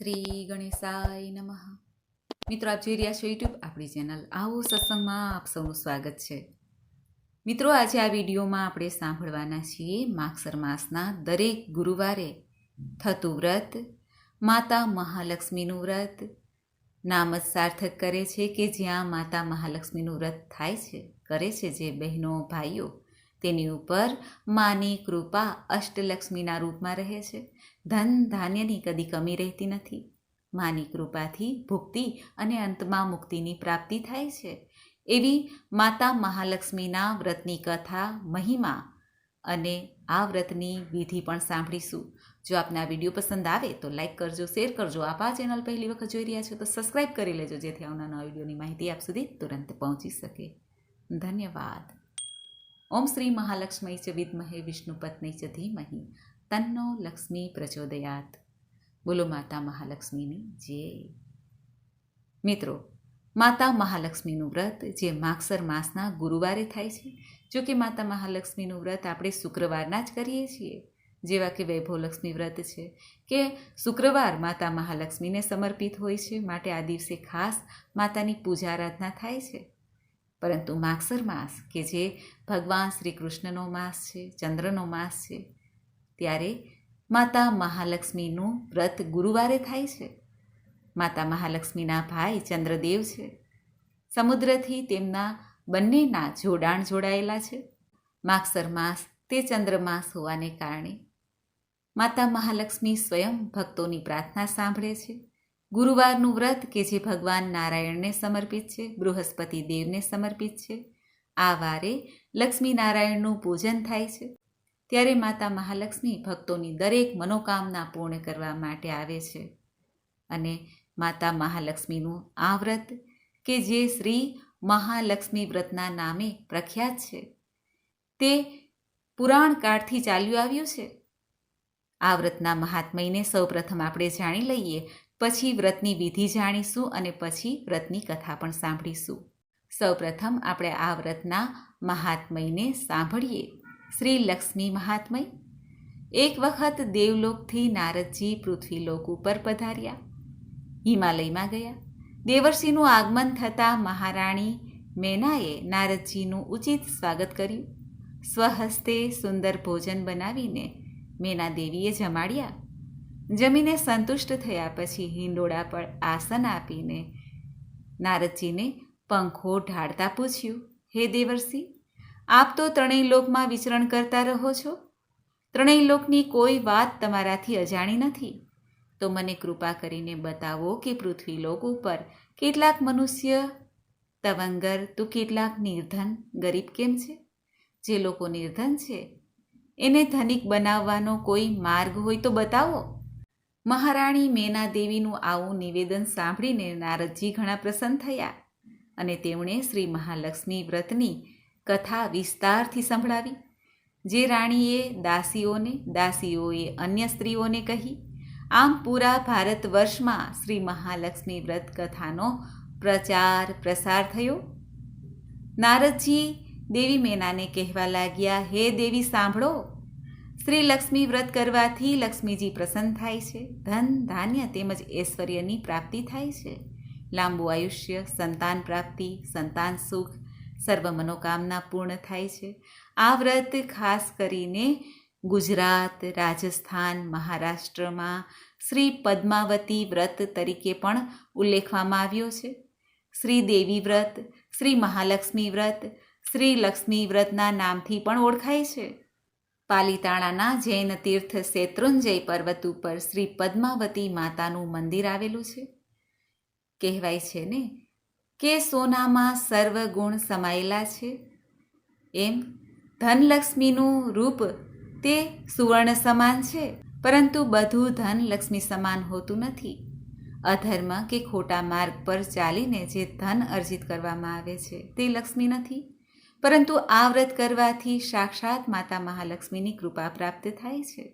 શ્રી ગણેશાય નમઃ. મિત્રો, આપ જોઈ રહ્યા છો યુટ્યુબ આપણી ચેનલ આવો સત્સંગમાં આપ સૌનું સ્વાગત છે. મિત્રો, આજે આ વિડીયોમાં આપણે સાંભળવાના છીએ માગસર માસના દરેક ગુરુવારે થતું વ્રત, માતા મહાલક્ષ્મીનું વ્રત. નામ જ સાર્થક કરે છે કે જ્યાં માતા મહાલક્ષ્મીનું વ્રત થાય છે, કરે છે જે બહેનો, ભાઈઓ, તેની ઉપર માની કૃપા અષ્ટલક્ષ્મીના રૂપમાં રહે છે. ધન ધાન્યની કદી કમી રહેતી નથી. માની કૃપાથી ભુક્તિ અને અંતમાં મુક્તિની પ્રાપ્તિ થાય છે. એવી માતા મહાલક્ષ્મીના વ્રતની કથા, મહિમા અને આ વ્રતની વિધિ પણ સાંભળીશું. જો આપને આ વીડિયો પસંદ આવે તો લાઇક કરજો, શેર કરજો. આપ આ ચેનલ પહેલી વખત જોઈ રહ્યા છો તો સબસ્ક્રાઈબ કરી લેજો, જેથી આવનારા વિડીયોની માહિતી આપ સુધી તુરંત પહોંચી શકે. ધન્યવાદ. ઓમ શ્રી મહાલક્ષ્મી ચ વિદ્મહે વિષ્ણુ પત્ની ચ ધીમહિ તન્નો લક્ષ્મી પ્રચોદયાત. બોલો માતા મહાલક્ષ્મીની જય. મિત્રો, માતા મહાલક્ષ્મીનું વ્રત જે માગસર માસના ગુરુવારે થાય છે જો કે માતા મહાલક્ષ્મીનું વ્રત આપણે શુક્રવારના જ કરીએ છીએ, જેવા કે વૈભવલક્ષ્મી વ્રત છે, કે શુક્રવાર માતા મહાલક્ષ્મીને સમર્પિત હોય છે, માટે આ દિવસે ખાસ માતાની પૂજા આરાધના થાય છે. પરંતુ માગસર માસ, કે જે ભગવાન શ્રી કૃષ્ણનો માસ છે, ચંદ્રનો માસ છે ત્યારે માતા મહાલક્ષ્મીનું વ્રત ગુરુવારે થાય છે. માતા મહાલક્ષ્મીના ભાઈ ચંદ્રદેવ છે. સમુદ્રથી તેમના બંનેના જોડાણ જોડાયેલા છે. માગસર માસ તે ચંદ્રમાસ હોવાને કારણે માતા મહાલક્ષ્મી સ્વયં ભક્તોની પ્રાર્થના સાંભળે છે. ગુરુવારનું વ્રત કે જે ભગવાન નારાયણને સમર્પિત છે, બૃહસ્પતિ દેવને સમર્પિત છે, આ વારે લક્ષ્મી નારાયણનું પૂજન થાય છે. ત્યારે માતા મહાલક્ષ્મી ભક્તોની દરેક મનોકામના પૂર્ણ કરવા માટે આવે છે. અને માતા મહાલક્ષ્મીનું આ વ્રત કે જે શ્રી મહાલક્ષ્મી વ્રતના નામે પ્રખ્યાત છે, તે પુરાણ કાળથી ચાલ્યું આવ્યું છે? આ વ્રતના મહાત્મયને સૌપ્રથમ આપણે જાણી લઈએ, પછી વ્રતની વિધિ જાણીશું અને પછી વ્રતની કથા પણ સાંભળીશું. સૌપ્રથમ આપણે આ વ્રતના મહાત્મયને સાંભળીએ. શ્રી લક્ષ્મી મહાત્મય, એક વખત દેવલોકથી નારદજી પૃથ્વીલોક ઉપર પધાર્યા. હિમાલયમાં ગયા. દેવર્ષિનું આગમન થતાં મહારાણી મેનાએ નારદજીનું ઉચિત સ્વાગત કર્યું. સ્વહસ્તે સુંદર ભોજન બનાવીને મેના દેવીએ જમાડ્યા. જમીને સંતુષ્ટ થયા પછી હિંડોળા પર આસન આપીને નારદજીને પંખો ઢાળતા પૂછ્યું, હે દેવર્ષિ આપ તો ત્રણેય લોકમાં વિચરણ કરતા રહો છો? ત્રણેય લોકની કોઈ વાત તમારાથી અજાણી નથી? તો મને કૃપા કરીને બતાવો કે પૃથ્વી લોક ઉપર કેટલાક મનુષ્ય, તવંગર, તો કેટલાક નિર્ધન, ગરીબ કેમ છે? જે લોકો નિર્ધન છે, એને ધનિક બનાવવાનો કોઈ માર્ગ હોય તો બતાવો. મહારાણી મેના દેવીનું આવું નિવેદન સાંભળીને નારદજી ઘણા પ્રસન્ન થયા અને તેમણે શ્રી મહાલક્ષ્મી વ્રતની કથા વિસ્તારથી સંભળાવી, જે રાણીએ દાસીઓને, દાસીઓએ અન્ય સ્ત્રીઓને કહી, આમ પૂરા ભારત વર્ષમાં શ્રી મહાલક્ષ્મી વ્રત કથાનો પ્રચાર પ્રસાર થયો. નારદજી દેવી મેનાને કહેવા લાગ્યા, હે દેવી, સાંભળો. શ્રી લક્ષ્મી વ્રત કરવાથી લક્ષ્મીજી પ્રસન્ન થાય છે. ધન, ધાન્ય તેમજ ઐશ્વર્યની પ્રાપ્તિ થાય છે. લાંબુ આયુષ્ય, સંતાન પ્રાપ્તિ, સંતાન સુખ સર્વ મનોકામના પૂર્ણ થાય છે. આ વ્રત ખાસ કરીને ગુજરાત, રાજસ્થાન, મહારાષ્ટ્રમાં શ્રી પદ્માવતી વ્રત તરીકે પણ ઉલ્લેખવામાં આવ્યો છે. શ્રી દેવી વ્રત, શ્રી મહાલક્ષ્મી વ્રત, શ્રી લક્ષ્મી વ્રતના નામથી પણ ઓળખાય છે. પાલીતાણાના જૈન તીર્થ શેત્રુંજય પર્વત ઉપર શ્રી પદ્માવતી માતાનું મંદિર આવેલું છે. કહેવાય છે ને કે સોનામાં સર્વ ગુણ સમાયેલા છે? એમ ધનલક્ષ્મીનું રૂપ તે સુવર્ણ સમાન છે, પરંતુ બધું ધન લક્ષ્મી સમાન હોતું નથી. અધર્મ કે ખોટા માર્ગ પર ચાલીને જે ધન અર્જિત કરવામાં આવે છે તે લક્ષ્મી નથી, પરંતુ આ વ્રત કરવાથી સાક્ષાત માતા મહાલક્ષ્મીની કૃપા પ્રાપ્ત થાય છે.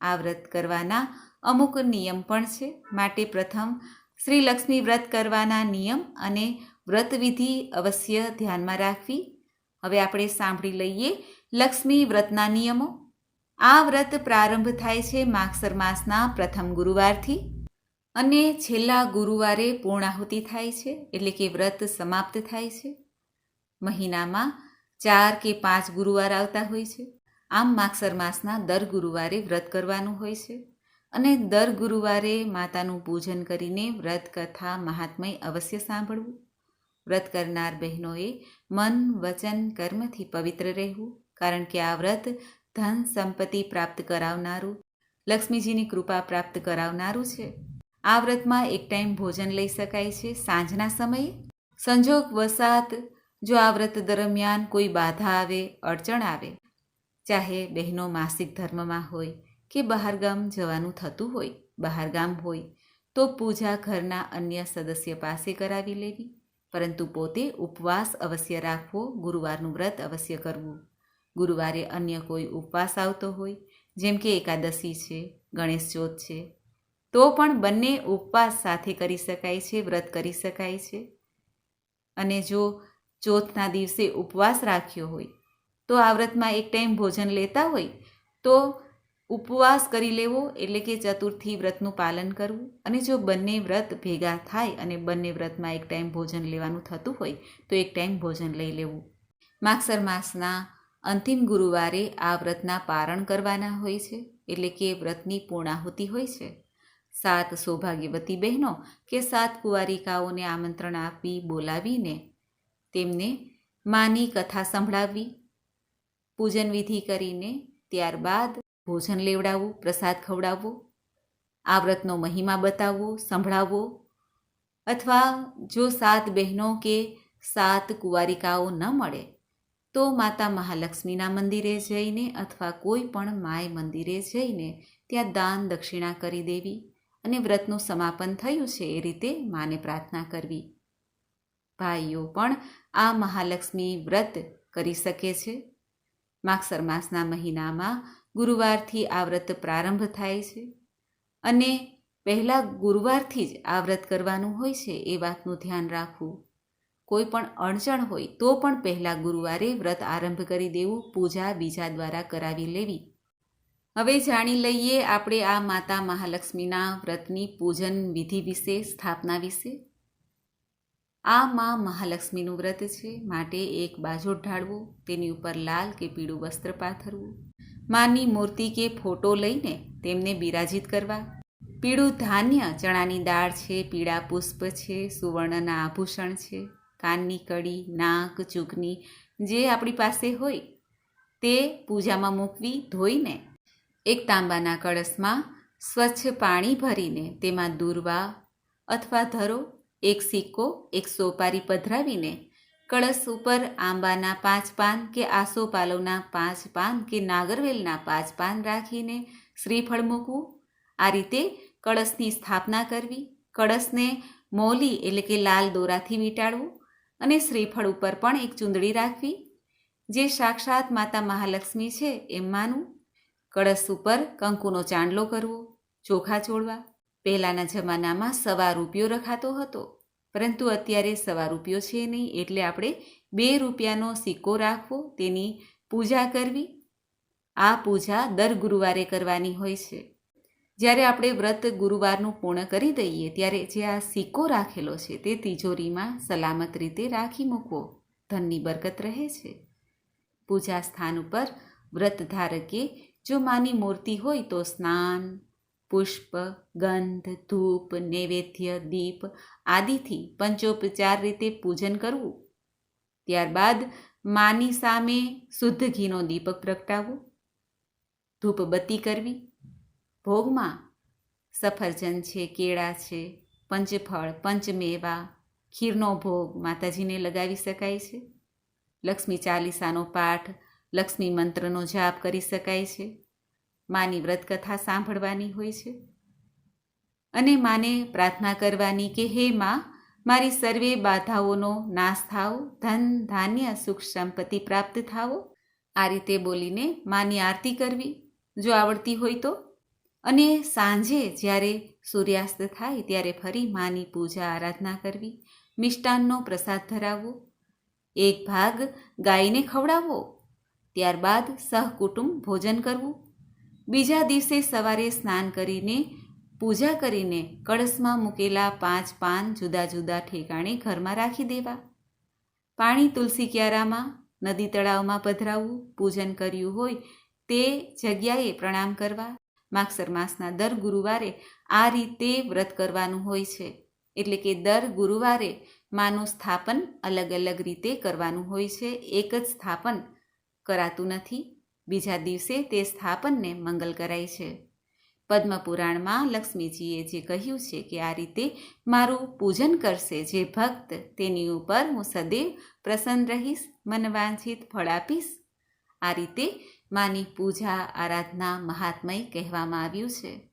આ વ્રત કરવાના અમુક નિયમ પણ છે. માટે પ્રથમ શ્રી લક્ષ્મી વ્રત કરવાના નિયમ અને વ્રતવિધિ અવશ્ય ધ્યાનમાં રાખવી. હવે આપણે સાંભળી લઈએ લક્ષ્મી વ્રતના નિયમો. આ વ્રત પ્રારંભ થાય છે માગસર માસના પ્રથમ ગુરુવારથી અને છેલ્લા ગુરુવારે પૂર્ણાહુતિ થાય છે એટલે કે વ્રત સમાપ્ત થાય છે. મહિનામાં ચાર કે પાંચ ગુરુવાર આવતા હોય છે. આમ માગસર માસના દર ગુરુવારે વ્રત કરવાનું હોય છે. અને દર ગુરુવારે માતાનું પૂજન કરીને વ્રત કથા મહાત્મય અવશ્ય સાંભળવું. વ્રત કરનાર બહેનોએ મન, વચન, કર્મથી પવિત્ર રહેવું, કારણ કે આ વ્રત ધન સંપત્તિ પ્રાપ્ત કરાવનારું, લક્ષ્મીજીની કૃપા પ્રાપ્ત કરાવનારું છે. આ વ્રતમાં એક ટાઈમ ભોજન લઈ શકાય છે સાંજના સમયે. સંજોગ વસાત જો આ વ્રત દરમિયાન કોઈ બાધા આવે, અડચણ આવે, ચાહે બહેનો માસિક ધર્મમાં હોય કે બહારગામ જવાનું થતું હોય, બહારગામ હોય, તો પૂજા ઘરના અન્ય સદસ્ય પાસે કરાવી લેવી. પરંતુ પોતે ઉપવાસ અવશ્ય રાખવો, ગુરુવારનું વ્રત અવશ્ય કરવું. ગુરુવારે અન્ય કોઈ ઉપવાસ આવતો હોય, જેમ કે એકાદશી છે, ગણેશ ચોથ છે, તો પણ બંને ઉપવાસ સાથે કરી શકાય છે, વ્રત કરી શકાય છે. અને જો ચોથના દિવસે ઉપવાસ રાખ્યો હોય, તો આ વ્રતમાં એક ટાઈમ ભોજન લેતા હોય, તો ઉપવાસ કરી લેવો એટલે કે ચતુર્થી વ્રતનું પાલન કરવું. અને જો બંને વ્રત ભેગા થાય અને બંને વ્રતમાં એક ટાઈમ ભોજન લેવાનું થતું હોય, તો એક ટાઈમ ભોજન લઈ લેવું. માગસર માસના અંતિમ ગુરુવારે આ વ્રતના પારણ કરવાના હોય છે, એટલે કે વ્રતની પૂર્ણાહુતિ હોય છે. સાત સૌભાગ્યવતી બહેનો કે સાત કુંવારિકાઓને આમંત્રણ આપી બોલાવીને તેમને માની કથા સંભળાવવી, પૂજન વિધિ કરીને ત્યારબાદ ભોજન લેવડાવવું પ્રસાદ ખવડાવવો આ વ્રતનો મહિમા બતાવવો સંભળાવવો અથવા જો સાત બહેનો કે સાત કુંવારિકાઓ ન મળે, તો માતા મહાલક્ષ્મીના મંદિરે જઈને અથવા કોઈ પણ માય મંદિરે જઈને ત્યાં દાન દક્ષિણા કરી દેવી અને વ્રતનું સમાપન થયું છે એ રીતે માને પ્રાર્થના કરવી. ભાઈઓ, પણ આ મહાલક્ષ્મી વ્રત કરી શકે છે? માગસર માસના મહિનામાં ગુરુવારથી આ વ્રત પ્રારંભ થાય છે અને પહેલાં ગુરુવારથી જ આ વ્રત કરવાનું હોય છે એ વાતનું ધ્યાન રાખવું. કોઈ પણ અડચણ હોય તો પણ પહેલાં ગુરુવારે વ્રત આરંભ કરી દેવું, પૂજા બીજા દ્વારા કરાવી લેવી. હવે જાણી લઈએ આપણે આ માતા મહાલક્ષ્મીના વ્રતની પૂજન વિધિ વિશે, સ્થાપના વિશે. આ માં મહાલક્ષ્મીનું વ્રત છે, માટે એક બાજુ ઢાળવો, તેની ઉપર લાલ કે પીળું વસ્ત્ર પાથરવું. માની મૂર્તિ કે ફોટો લઈને તેમને બિરાજિત કરવા. પીળું ધાન્ય ચણાની દાળ છે, પીળા પુષ્પ છે, સુવર્ણના આભૂષણ છે, કાનની કડી નાક, ચૂકની જે આપણી પાસે હોય તે પૂજામાં મૂકવી, ધોઈને એક તાંબાના કળશમાં સ્વચ્છ પાણી ભરીને તેમાં દૂરવા અથવા ધરો, એક સિક્કો, એક સોપારી પધરાવીને કળશ ઉપર આંબાના પાંચ પાન કે આસોપાલવના પાંચ પાન કે નાગરવેલના પાંચ પાન રાખીને શ્રીફળ મૂકવું. આ રીતે કળશની સ્થાપના કરવી, કળશને મોલી એટલે કે લાલ દોરાથી વીંટાળવું અને શ્રીફળ ઉપર પણ એક ચૂંદડી રાખવી. જે સાક્ષાત માતા મહાલક્ષ્મી છે એમ માનવું. કળશ ઉપર કંકુનો ચાંદલો કરવો, ચોખા ચોળવા. પહેલાંના જમાનામાં સવા રૂપિયો રખાતો હતો. પરંતુ અત્યારે સવા રૂપિયો છે નહીં એટલે આપણે બે રૂપિયાનો સિક્કો રાખવો, તેની પૂજા કરવી. આ પૂજા દર ગુરુવારે કરવાની હોય છે. જ્યારે આપણે વ્રત ગુરુવારનું પૂર્ણ કરી દઈએ, ત્યારે જે આ સિક્કો રાખેલો છે, તે તિજોરીમાં સલામત રીતે રાખી મૂકવો. ધનની બરકત રહે છે. પૂજા સ્થાન ઉપર વ્રત ધારકે જો માની મૂર્તિ હોય તો સ્નાન પુષ્પ, ગંધ, ધૂપ, નૈવેદ્ય, દીપ આદિથી પંચોપચાર રીતે પૂજન કરવું. ત્યારબાદ માની સામે શુદ્ધ ઘીનો દીપક પ્રગટાવવો. ધૂપબત્તી કરવી. ભોગમાં સફરજન છે, કેળા છે, પંચફળ, પંચમેવા, ખીરનો ભોગ માતાજીને લગાવી શકાય છે. લક્ષ્મી ચાલીસાનો પાઠ, લક્ષ્મી મંત્રનો જાપ કરી શકાય છે. માની વ્રતકથા સાંભળવાની હોય છે? અને માને પ્રાર્થના કરવાની કે હે માં, મારી સર્વે બાધાઓનો નાશ થાવો, ધન, ધાન્ય, સુખ સંપત્તિ પ્રાપ્ત થાવો. આ રીતે બોલીને માની આરતી કરવી. જો આવડતી હોય તો? અને સાંજે જ્યારે સૂર્યાસ્ત થાય ત્યારે ફરી માની પૂજા આરાધના કરવી. મિષ્ટાનનો પ્રસાદ ધરાવવો. એક ભાગ ગાયને ખવડાવવો. ત્યારબાદ સહકુટુંબ ભોજન કરવું. બીજા દિવસે સવારે સ્નાન કરીને, પૂજા કરીને કળશમાં મૂકેલા પાંચ પાન જુદા જુદા ઠેકાણે ઘરમાં રાખી દેવા. પાણી તુલસી ક્યારામાં, નદી તળાવમાં પધરાવવું, પૂજન કર્યું હોય તે જગ્યાએ પ્રણામ કરવા. માગસર માસના દર ગુરુવારે આ રીતે વ્રત કરવાનું હોય છે. એટલે કે દર ગુરુવારે માનું સ્થાપન અલગ અલગ રીતે કરવાનું હોય છે. એક જ સ્થાપન કરાતું નથી. બીજા દિવસે તે સ્થાપનને મંગલ કરાય છે. પદ્મપુરાણમાં લક્ષ્મીજીએ જે કહ્યું છે કે આ રીતે મારું પૂજન કરશે જે ભક્ત તેની ઉપર હું સદૈવ પ્રસન્ન રહીશ, મનવાંછિત ફળ આપીશ. આ રીતે માની પૂજા, આરાધના મહાત્મય કહેવામાં આવ્યું છે.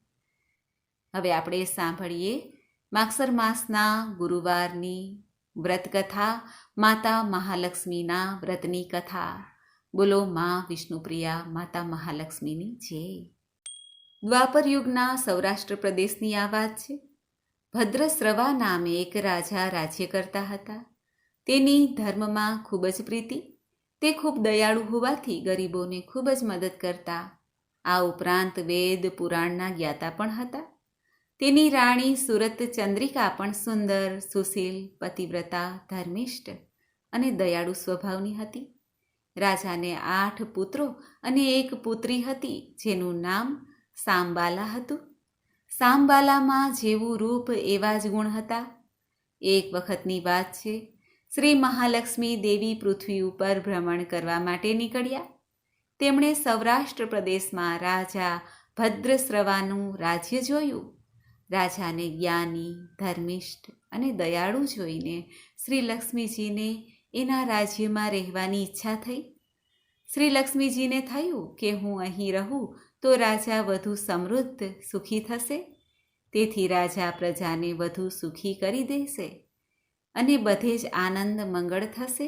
હવે આપણે સાંભળીએ માગસર માસના ગુરુવારની વ્રતકથા, માતા મહાલક્ષ્મીના વ્રતની કથા. બોલો મા વિષ્ણુપ્રિયા, માતા મહાલક્ષ્મીની જય. દ્વાપર યુગના સૌરાષ્ટ્ર પ્રદેશની આ વાત છે. ભદ્રસ્રવા નામે એક રાજા રાજ્ય કરતા હતા. તેની ધર્મમાં ખૂબ જ પ્રીતિ, તે ખૂબ દયાળુ હોવાથી ગરીબોને ખૂબ જ મદદ કરતા. આ ઉપરાંત વેદ, પુરાણના જ્ઞાતા પણ હતા. તેની રાણી સુરત ચંદ્રિકા પણ સુંદર, સુશીલ, પતિવ્રતા, ધર્મિષ્ઠ અને દયાળુ સ્વભાવની હતી. રાજાને આઠ પુત્રો અને એક પુત્રી હતી, જેનું નામ સાંબાલા હતું. સાંબાલામાં જેવું રૂપ એવા જ ગુણ હતા. એક વખતની વાત છે, શ્રી મહાલક્ષ્મી દેવી પૃથ્વી ઉપર ભ્રમણ કરવા માટે નીકળ્યા. તેમણે સૌરાષ્ટ્ર પ્રદેશમાં રાજા ભદ્રસ્રવાનું રાજ્ય જોયું. રાજાને જ્ઞાની, ધર્મિષ્ઠ અને દયાળુ જોઈને શ્રી લક્ષ્મીજીને એના રાજ્યમાં રહેવાની ઈચ્છા થઈ? શ્રી લક્ષ્મીજીને થયું કે હું અહીં રહું તો રાજા વધુ સમૃદ્ધ, સુખી થશે? તેથી રાજા પ્રજાને વધુ સુખી કરી દેશે અને બધે જ આનંદ મંગળ થશે?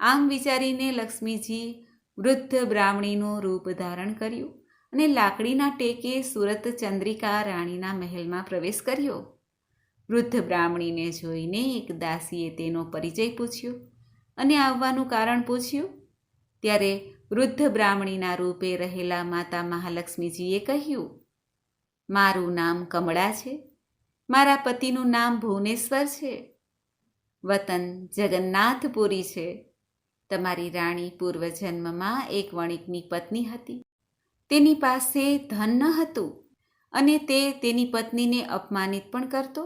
આમ વિચારીને લક્ષ્મીજી વૃદ્ધ બ્રાહ્મણીનું રૂપ ધારણ કર્યું અને લાકડીના ટેકે સુરત ચંદ્રિકા રાણીના મહેલમાં પ્રવેશ કર્યો. વૃદ્ધ બ્રાહ્મણીને જોઈને એક દાસીએ તેનો પરિચય પૂછ્યો. અને આવવાનું કારણ પૂછ્યું? ત્યારે વૃદ્ધ બ્રાહ્મણીના રૂપે રહેલા માતા મહાલક્ષ્મીજીએ કહ્યું, મારું નામ કમળા છે. મારા પતિનું નામ ભુવનેશ્વર છે. વતન જગન્નાથપુરી છે. તમારી રાણી પૂર્વજન્મમાં એક વણિકની પત્ની હતી. તેની પાસે ધન ન હતું અને તે તેની પત્નીને અપમાનિત પણ કરતો.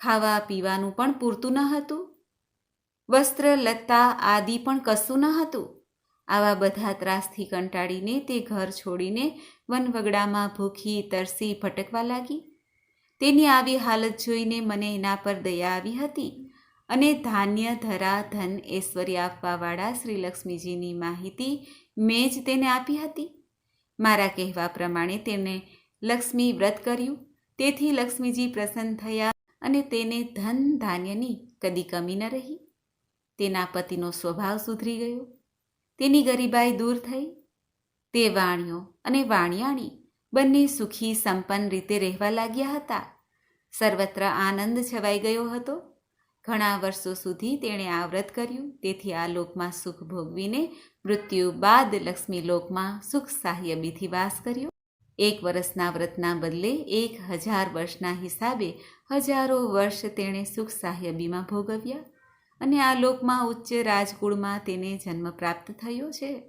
ખાવા પીવાનું પણ પૂરતું ન હતું. વસ્ત્ર, લત્તા આદિ પણ કશું ન હતું. આવા બધા ત્રાસથી કંટાળીને તે ઘર છોડીને વનવગડામાં ભૂખી, તરસી, ભટકવા લાગી. તેની આવી હાલત જોઈને મને એના પર દયા આવી હતી અને ધાન્ય, ધરા, ધન, ઐશ્વર્ય આપવાવાળા શ્રી લક્ષ્મીજીની માહિતી મેં જ તેને આપી હતી. મારા કહેવા પ્રમાણે તેને લક્ષ્મી વ્રત કર્યું. તેથી લક્ષ્મીજી પ્રસન્ન થયા અને તેને ધન ધાન્યની કદી કમી ન રહી. તેના પતિનો સ્વભાવ સુધરી ગયો. તેની ગરીબાઈ દૂર થઈ. તે વાણિયો અને વાણિયાણી બંને સુખી, સંપન્ન રીતે રહેવા લાગ્યા હતા. સર્વત્ર આનંદ છવાઈ ગયો હતો. ઘણા વર્ષો સુધી તેણે આ વ્રત કર્યું. તેથી આ લોકમાં સુખ ભોગવીને મૃત્યુ બાદ લક્ષ્મી લોકમાં સુખ સાહ્યબીથી વાસ કર્યો. એક વર્ષના વ્રતના બદલે એક હજાર વર્ષના હિસાબે હજારો વર્ષ તેણે સુખ સાહ્યબીમાં ભોગવ્યા. અને આ લોકમાં ઉચ્ચ રાજકુળમાં તેને જન્મ પ્રાપ્ત થયો છે.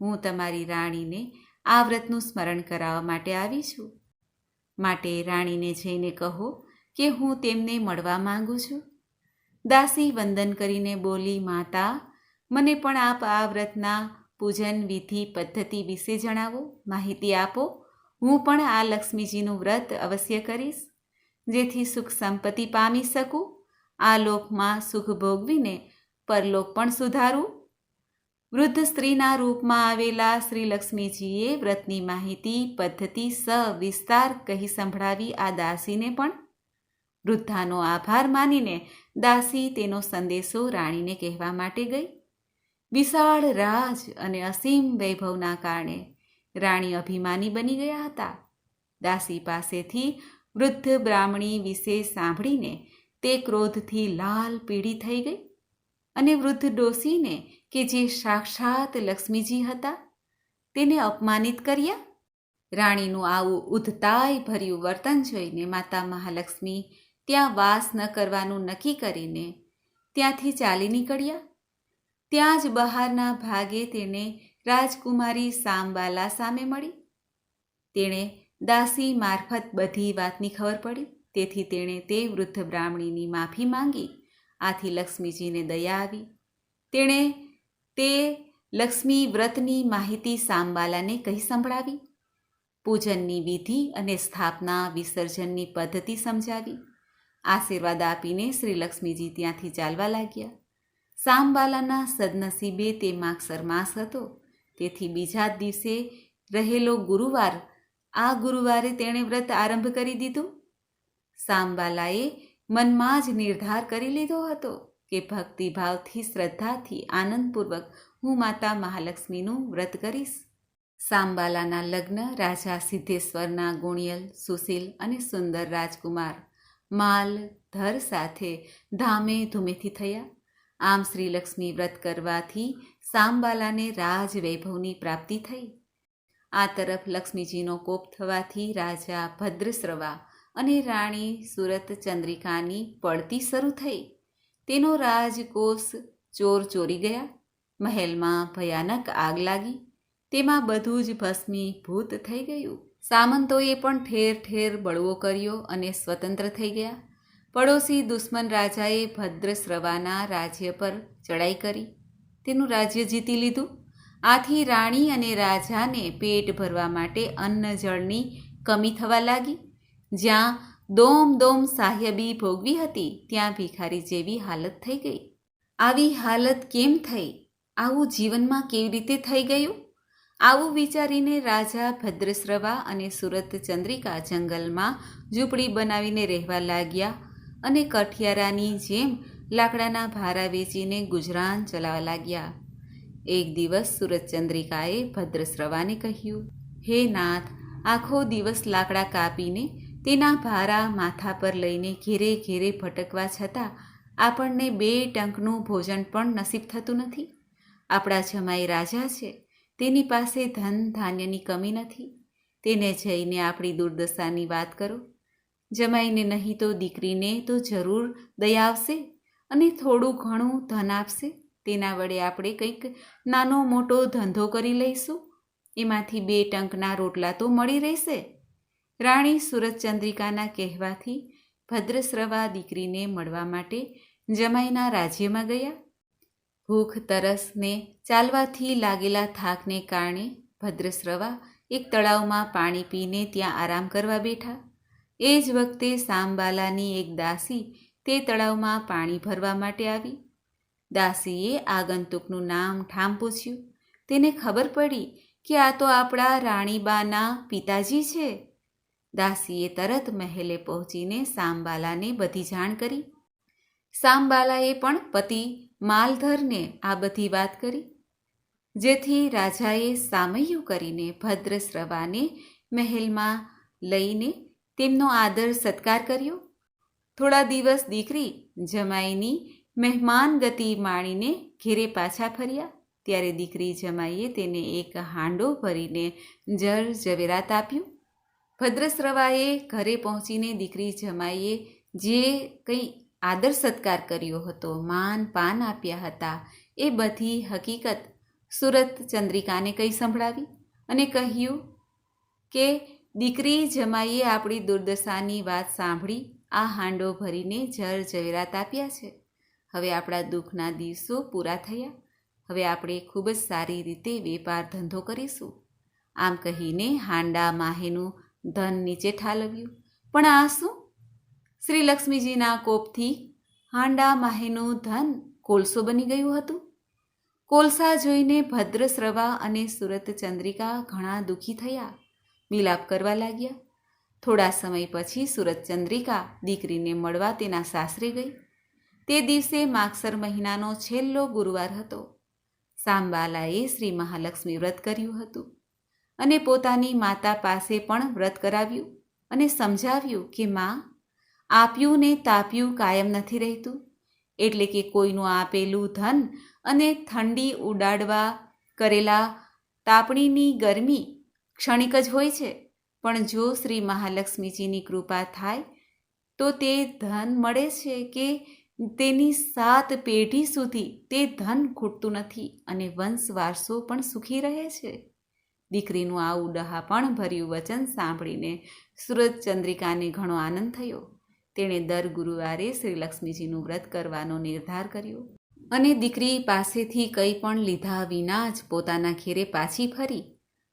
હું તમારી રાણીને આ વ્રતનું સ્મરણ કરાવવા માટે આવી છું. માટે રાણીને જઈને કહો કે હું તેમને મળવા માંગુ છું. દાસી વંદન કરીને બોલી, માતા, મને પણ આપ આ વ્રતના પૂજન વિધિ પદ્ધતિ વિશે જણાવો. માહિતી આપો. હું પણ આ લક્ષ્મીજીનું વ્રત અવશ્ય કરીશ. જેથી સુખ સંપત્તિ પામી શકું. આ લોકમાં સુખ ભોગવીને પરલોક પણ સુધારું. વૃદ્ધ સ્ત્રીના રૂપમાં આવેલા શ્રી લક્ષ્મીજીએ વ્રતની માહિતી, પદ્ધતિ સવિસ્તાર કહી સંભળાવી આ દાસીને પણ. વૃદ્ધાનો આભાર માનીને દાસી તેનો સંદેશો રાણીને કહેવા માટે ગઈ. વિશાળ રાજ અને અસીમ વૈભવના કારણે રાણી અભિમાની બની ગયા હતા. દાસી પાસેથી વૃદ્ધ બ્રાહ્મણી વિશે સાંભળીને તે ક્રોધથી લાલ પીળી થઈ ગઈ અને વૃદ્ધ ડોસીને કે જે સાક્ષાત લક્ષ્મીજી હતા તેને અપમાનિત કર્યા. રાણીનું આવું ઉધતાય ભર્યું વર્તન જોઈને માતા મહાલક્ષ્મી ત્યાં વાસ ન કરવાનું નક્કી કરીને ત્યાંથી ચાલી નીકળ્યા. ત્યાં જ બહારના ભાગે તેને રાજકુમારી સામબાલા સામે મળી. તેણે દાસી મારફત બધી વાતની ખબર પડી. તેથી તેણે તે વૃદ્ધ બ્રાહ્મણીની માફી માંગી. આથી લક્ષ્મીજીને દયા આવી. તેણે તે લક્ષ્મી વ્રતની માહિતી સાંબાલાને કહી સંભળાવી. પૂજનની વિધિ અને સ્થાપના વિસર્જનની પદ્ધતિ સમજાવી. આશીર્વાદ આપીને શ્રી લક્ષ્મીજી ત્યાંથી ચાલવા લાગ્યા. સાંબાલાના સદનસીબે તે માગસર માસ હતો. તેથી બીજા દિવસે રહેલો ગુરુવાર, આ ગુરુવારે તેણે વ્રત આરંભ કરી દીધું. સાંબાલાએ મનમાં જ નિર્ધાર કરી લીધો હતો કે ભક્તિભાવથી, શ્રદ્ધાથી, આનંદપૂર્વક હું માતા મહાલક્ષ્મીનું વ્રત કરીશ. સાંબાલાના લગ્ન રાજા સિદ્ધેશ્વરના ગુણિયલ, સુશીલ અને સુંદર રાજકુમાર માલ, ધર સાથે ધામે ધૂમેથી થયા. આમ શ્રી લક્ષ્મી વ્રત કરવાથી સાંબાલાને રાજ વૈભવની પ્રાપ્તિ થઈ. આ તરફ લક્ષ્મીજીનો કોપ થવાથી રાજા ભદ્રશ્રવા અને રાણી સુરત ચંદ્રિકાની પડતી શરૂ થઈ. તેનો રાજકોષ ચોર ચોરી ગયા. મહેલમાં ભયાનક આગ લાગી. તેમાં બધું જ ભસ્મીભૂત થઈ ગયું. સામંતોએ પણ ઠેર ઠેર બળવો કર્યો અને સ્વતંત્ર થઈ ગયા. પડોશી દુશ્મન રાજાએ ભદ્રશ્રવાના રાજ્ય પર ચડાઈ કરી. તેનું રાજ્ય જીતી લીધું. આથી રાણી અને રાજાને પેટ ભરવા માટે અન્ન જળની કમી થવા લાગી. જ્યાં દોમ દોમ સાહેબી ભોગવી હતી, ત્યાં ભિખારી જેવી હાલત થઈ ગઈ. આવી હાલત કેમ થઈ? આવું જીવનમાં કેવી રીતે થઈ ગયું? આવું વિચારીને રાજા ભદ્રશ્રવા અને સુરત ચંદ્રિકા જંગલમાં ઝૂંપડી બનાવીને રહેવા લાગ્યા અને કઠિયારાની જેમ લાકડાના ભારા વેચીને ગુજરાન ચલાવવા લાગ્યા. એક દિવસ સુરત ચંદ્રિકાએ ભદ્રશ્રવાને કહ્યું, હે નાથ, આખો દિવસ લાકડા કાપીને તેના ભારા માથા પર લઈને ઘેરે ઘેરે ભટકવા છતાં આપણને બે ટંકનું ભોજન પણ નસીબ થતું નથી. આપણા જમાઈ રાજા છે, તેની પાસે ધન ધાન્યની કમી નથી. તેને જઈને આપણી દુર્દશાની વાત કરો. જમાઈને નહીં તો દીકરીને તો જરૂર દયા આવશે અને થોડું ઘણું ધન આપશે. તેના વડે આપણે કંઈક નાનો મોટો ધંધો કરી લઈશું. એમાંથી બે ટંકના રોટલા તો મળી રહેશે. રાણી સુરતચંદ્રિકાના કહેવાથી ભદ્રશ્રવા દીકરીને મળવા માટે જમાઈના રાજ્યમાં ગયા. ભૂખ તરસને ચાલવાથી લાગેલા થાકને કારણે ભદ્રસ્રવા એક તળાવમાં પાણી પીને ત્યાં આરામ કરવા બેઠા. એ જ વખતે સામબાલાની એક દાસી તે તળાવમાં પાણી ભરવા માટે આવી. દાસીએ આગંતુકનું નામ ઠામ પૂછ્યું. તેને ખબર પડી કે આ તો આપણા રાણીબાના પિતાજી છે. દાસીએ તરત મહેલે પહોંચીને સાંબાલાને બધી જાણ કરી. સાંબાલાએ પણ પતિ માલધરને આ બધી વાત કરી. જેથી રાજાએ સામૈયું કરીને ભદ્રશ્રવાને મહેલમાં લઈને તેમનો આદર સત્કાર કર્યો. થોડા દિવસ દીકરી જમાઈની મહેમાન ગતિ માણીને ઘેરે પાછા ફર્યા. ત્યારે દીકરી જમાઈએ તેને એક હાંડો ભરીને જર ઝવેરાત આપ્યું. ભદ્રશ્રવાએ ઘરે પહોંચીને દીકરી જમાઈએ જે કંઈ આદર સત્કાર કર્યો હતો, માન પાન આપ્યા હતા, એ બધી હકીકત સુરત ચંદ્રિકાને કંઈ સંભળાવી અને કહ્યું કે, દીકરી જમાઈએ આપણી દુર્દશાની વાત સાંભળી, આ હાંડો ભરીને જર જવેરાત આપ્યા છે. હવે આપણા દુઃખના દિવસો પૂરા થયા. હવે આપણે ખૂબ જ સારી રીતે વેપાર ધંધો કરીશું. આમ કહીને હાંડા માહેનું ધન નીચે ઠાલવ્યું. પણ આ શું? શ્રી લક્ષ્મીજીના કોપથી હાંડા માહેનું ધન કોલસો બની ગયું હતું. કોલસા જોઈને ભદ્રશ્રવા અને સુરત ચંદ્રિકા ઘણા દુઃખી થયા. મિલાપ કરવા લાગ્યા. થોડા સમય પછી સુરત ચંદ્રિકા દીકરીને મળવા તેના સાસરે ગઈ. તે દિવસે માગસર મહિનાનો છેલ્લો ગુરુવાર હતો. સાંબાલાએ શ્રી મહાલક્ષ્મી વ્રત કર્યું હતું. અને પોતાની માતા પાસે પણ વ્રત કરાવ્યું અને સમજાવ્યું કે, માં, આપ્યું ને તાપ્યું કાયમ નથી રહેતું. એટલે કે કોઈનું આપેલું ધન અને ઠંડી ઉડાડવા કરેલા તાપણીની ગરમી ક્ષણિક જ હોય છે. પણ જો શ્રી મહાલક્ષ્મીજીની કૃપા થાય, તો તે ધન મળે છે કે તેની સાત પેઢી સુધી તે ધન ખૂટતું નથી અને વંશ વારસો પણ સુખી રહે છે. દીકરીનું આવું ડહાપણ ભર્યું વચન સાંભળીને સુરત ચંદ્રિકાને ઘણો આનંદ થયો. તેણે દર ગુરુવારે શ્રી લક્ષ્મીજીનું વ્રત કરવાનો નિર્ધાર કર્યો અને દીકરી પાસેથી કંઈ પણ લીધા વિના જ પોતાના ઘેરે પાછી ફરી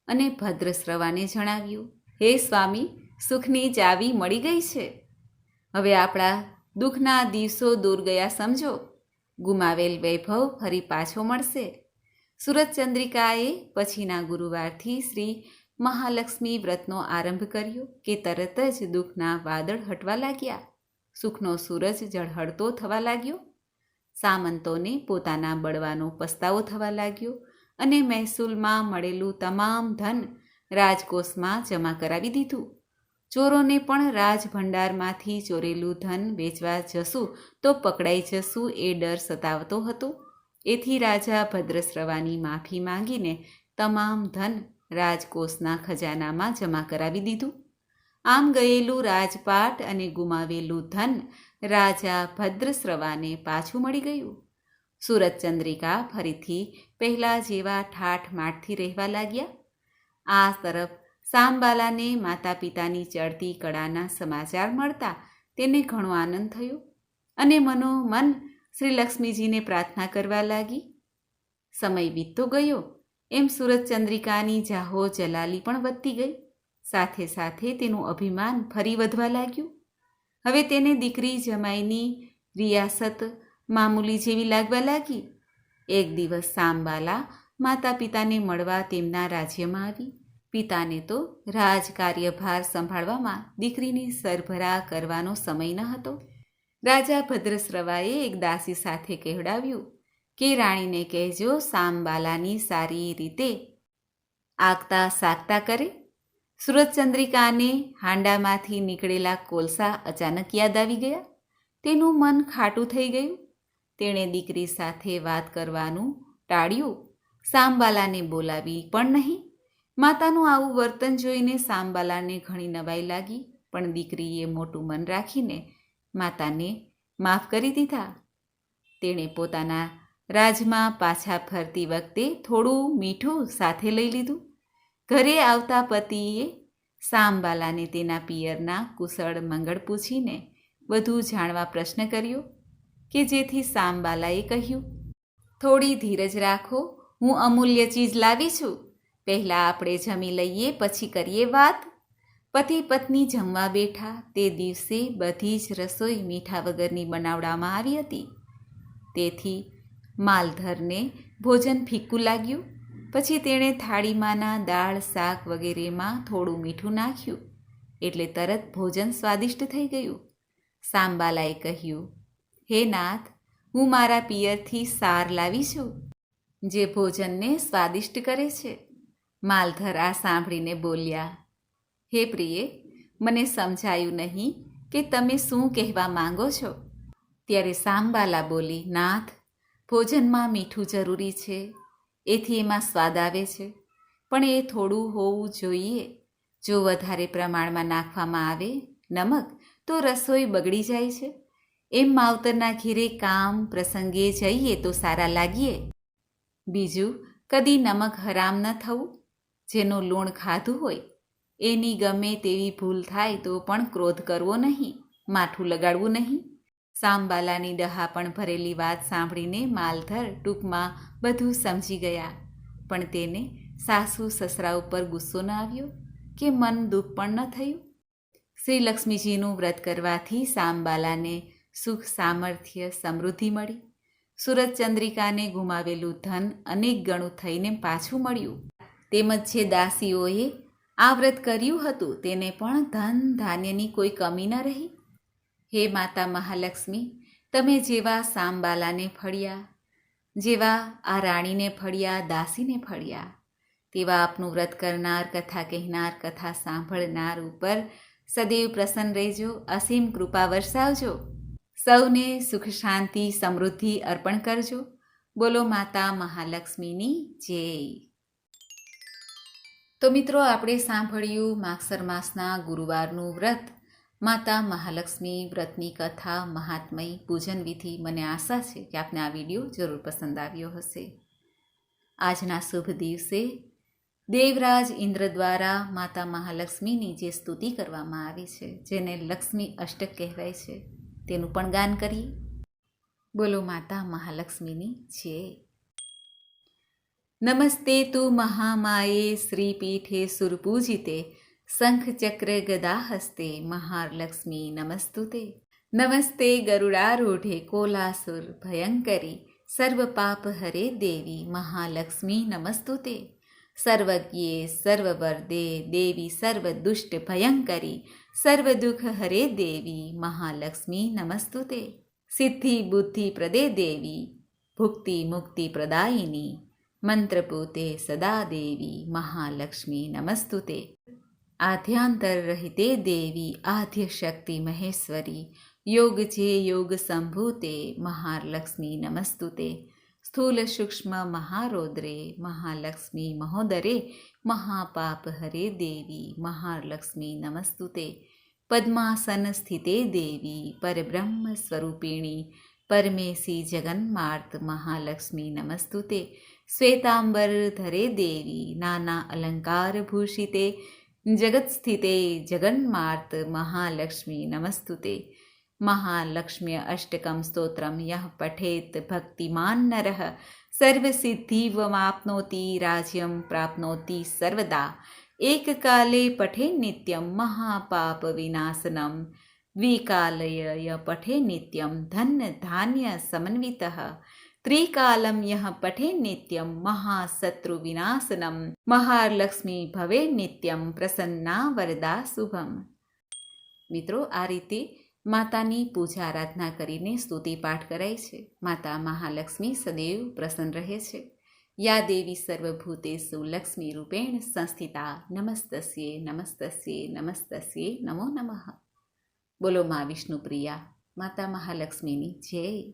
અને ભદ્રશ્રવાને જણાવ્યું, હે સ્વામી, સુખની ચાવી મળી ગઈ છે. હવે આપણા દુઃખના દિવસો દૂર ગયા સમજો. ગુમાવેલ વૈભવ ફરી પાછો મળશે. સુરત ચંદ્રિકાએ પછીના ગુરુવારથી શ્રી મહાલક્ષ્મી વ્રતનો આરંભ કર્યો કે તરત જ દુઃખના વાદળ હટવા લાગ્યા. સુખનો સૂરજ ઝળહળતો થવા લાગ્યો. સામંતોને પોતાના બળવાનો પસ્તાવો થવા લાગ્યો અને મહેસૂલમાં મળેલું તમામ ધન રાજકોષમાં જમા કરાવી દીધું. ચોરોને પણ રાજભંડારમાંથી ચોરેલું ધન વેચવા જશું તો પકડાઈ જશું એ ડર સતાવતો હતો. એથી રાજા ભદ્રશ્રવાની માફી માંગીને તમામ ધન રાજકોષના ખજાનામાં જમા કરાવી દીધું. આમ ગયેલું રાજપાટ અને ગુમાવેલું ધન રાજા ભદ્રશ્રવાને પાછું મળી ગયું. સુરત ચંદ્રિકા ફરીથી પહેલાં જેવા ઠાઠ માઠથી રહેવા લાગ્યા. આ તરફ સામબાલાને માતા પિતાની ચડતી કળાના સમાચાર મળતા તેને ઘણો આનંદ થયો અને મનોમન શ્રી લક્ષ્મીજીને પ્રાર્થના કરવા લાગી. સમય વીતતો ગયો. એમ સુરત ચંદ્રિકાની જાહો જલાલી પણ વધતી ગઈ. સાથે સાથે તેનું અભિમાન ફરી વધવા લાગ્યું. હવે તેને દીકરી જમાઈની રિયાસત મામૂલી જેવી લાગવા લાગી. એક દિવસ સાંબાલા માતા પિતાને મળવા તેમના રાજ્યમાં આવી. પિતાને તો રાજકાર્યભાર સંભાળવામાં દીકરીની સરભરા કરવાનો સમય ન હતો. રાજા ભદ્રશ્રવાએ એક દાસી સાથે કહેવડાવ્યું કે રાણીને કહેજો સામબાલાની સારી રીતે આગતા સાગતા કરે. સુરતચંદ્રિકાને હાંડામાંથી નીકળેલા કોલસા અચાનક યાદ આવી ગયા. તેનું મન ખાટું થઈ ગયું. તેણે દીકરી સાથે વાત કરવાનું ટાળ્યું. સામબાલાને બોલાવી પણ નહીં. માતાનું આવું વર્તન જોઈને સામબાલાને ઘણી નવાઈ લાગી, પણ દીકરીએ મોટું મન રાખીને માતાને માફ કરી દીધા. તેણે પોતાના રાજમાં પાછા ફરતી વખતે થોડું મીઠું સાથે લઈ લીધું. ઘરે આવતા પતિએ સામબાલાને તેના પિયરના કુશળ મંગળ પૂછીને વધુ જાણવા પ્રશ્ન કર્યો કે જેથી સામબાલાએ કહ્યું, થોડી ધીરજ રાખો, હું અમૂલ્ય ચીજ લાવી છું. પહેલાં આપણે જમી લઈએ, પછી કરીએ વાત પતિ પત્ની જમવા બેઠા તે દિવસે બધી જ રસોઈ મીઠા વગરની બનાવવામાં આવી હતી. તેથી માલધરને ભોજન ફીક્કું લાગ્યું. પછી તેણે થાળીમાંના દાળ, શાક વગેરેમાં થોડું મીઠું નાખ્યું. એટલે તરત ભોજન સ્વાદિષ્ટ થઈ ગયું. સાંબાલાએ કહ્યું, હે નાથ, હું મારા પિયરથી સાર લાવી છું, જે ભોજનને સ્વાદિષ્ટ કરે છે. માલધર આ સાંભળીને બોલ્યા હે પ્રિયે, મને સમજાયું નહીં કે તમે શું કહેવા માંગો છો? ત્યારે સાંબાલા બોલી, નાથ, ભોજનમાં મીઠું જરૂરી છે. એથી એમાં સ્વાદ આવે છે. પણ એ થોડું હોવું જોઈએ. જો વધારે પ્રમાણમાં નાખવામાં આવે નમક, તો રસોઈ બગડી જાય છે. એમ માવતરના ઘેરે કામ પ્રસંગે જઈએ તો સારા લાગીએ. બીજું, કદી નમક હરામ ન થવું. જેનું લૂણ ખાધું હોય એની ગમે તેવી ભૂલ થાય તો પણ ક્રોધ કરવો નહીં માઠું લગાડવું નહીં. સામબાલાની ડહાપણ ભરેલી વાત સાંભળીને માલધર ટૂંકમાં બધું સમજી ગયા. પણ તેને સાસુ સસરા ઉપર ગુસ્સો ન આવ્યો કે મન દુઃખ પણ ન થયું? શ્રી લક્ષ્મીજીનું વ્રત કરવાથી સામબાલાને સુખ, સામર્થ્ય, સમૃદ્ધિ મળી. સુરત ચંદ્રિકાને ગુમાવેલું ધન અનેક ગણું થઈને પાછું મળ્યું. તેમજ જે દાસીઓએ આ વ્રત કર્યું હતું, તેને પણ ધન ધાન્યની કોઈ કમી ન રહી? હે માતા મહાલક્ષ્મી, તમે જેવા સામબાલાને ફળ્યા, જેવા આ રાણીને ફળ્યા, દાસીને ફળ્યા, તેવા આપનું વ્રત કરનાર, કથા કહેનાર, કથા સાંભળનાર ઉપર સદૈવ પ્રસન્ન રહેજો, અસીમ કૃપા વરસાવજો. સૌને સુખ શાંતિ સમૃદ્ધિ અર્પણ કરજો. બોલો માતા મહાલક્ષ્મીની જય. તો મિત્રો, આપણે સાંભળ્યું માગસર માસના ગુરુવારનું વ્રત. માતા મહાલક્ષ્મી વ્રતની કથા, મહાત્મય પૂજન વિધિ મને આશા છે કે આપને આ વીડિયો જરૂર પસંદ આવ્યો હશે. આજના શુભ દિવસે દેવરાજ ઇન્દ્ર દ્વારા માતા મહાલક્ષ્મીની જે સ્તુતિ કરવામાં આવી છે, જેને લક્ષ્મી અષ્ટક કહેવાય છે, તેનું પણ ગાન કરીએ. બોલો માતા મહાલક્ષ્મીની છે નમસ્તે તું મહામાયે શ્રીપીઠે સુરપૂજિતે, શંખચક્ર ગદા હસ્તે મહાલક્ષ્મી નમસ્તુતે. નમસ્તે ગરુડારૂઢે કોલાસુર ભયંકરી, સર્વ પાપ હરે દેવી, મહાલક્ષ્મી નમસ્તુતે. સર્વજ્ઞે સર્વવર્દે દેવી સર્વદુષ્ટ ભયંકરી સર્વદુઃખ હરે દેવી, મહાલક્ષ્મી નમસ્તુતે. સિદ્ધિ બુદ્ધિ પ્રદે દેવી, ભુક્તિ મુક્તિ પ્રદાયિની મંત્રપૂતે સદા દેવી મહાલક્ષ્મી નમસ્તુતે. આધ્યાંતર રહિતે દેવી આધ્ય શક્તિ મહેશ્વરી. યોગ જે યોગ સંભૂતે મહાલક્ષ્મી નમસ્તુતે. સ્થૂલ સૂક્ષ્મ મહારૌદ્રે મહાલક્ષ્મી મહોદરે મહાપાપ હરે દેવી મહાલક્ષ્મી નમસ્તુતે. પદ્માસન સ્થિતે દેવી પરબ્રહ્મ સ્વરૂપિણી. પરમેશી જગન્માર્ત મહાલક્ષ્મી નમસ્તુતે. શ્વેતાંબર ધરે દેવી નાના અલંકાર ભૂષિતે જગત્સ્થિતે જગન્માર્ત મહાલક્ષ્મી નમસ્તુતે મહાલક્ષ્મ્ય અષ્ટકમ સ્તોત્રમ યહ પઠેત ભક્તિમાન નરઃ સર્વસિદ્ધિવમાપ્નોતિ રાજ્યમ પ્રાપ્નોતિ સર્વદા એકકાલે પઠે નિત્યમ મહાપાપ વિનાશનમ દ્વિકાલય પઠે નિત્યમ ધન ધાન્ય સમન્વિત ત્રિકાલમ યહ પઠે નિત્યમ મહાશત્રુ વિનાશનમ મહાલક્ષ્મી ભવે નિત્યમ પ્રસન્ના વરદા શુભમ મિત્રો, આ રીતે માતાની પૂજા આરાધના કરીને સ્તુતિ પાઠ કરાય છે. માતા મહાલક્ષ્મી સદૈવ પ્રસન્ન રહે છે. યા દેવી સર્વભૂતેષુ લક્ષ્મી રૂપેણ સંસ્થિતા નમસ્તસ્યે નમસ્તસ્યે નમસ્તસ્યે નમો નમઃ. બોલો મા વિષ્ણુપ્રિયા માતા મહાલક્ષ્મીની જય.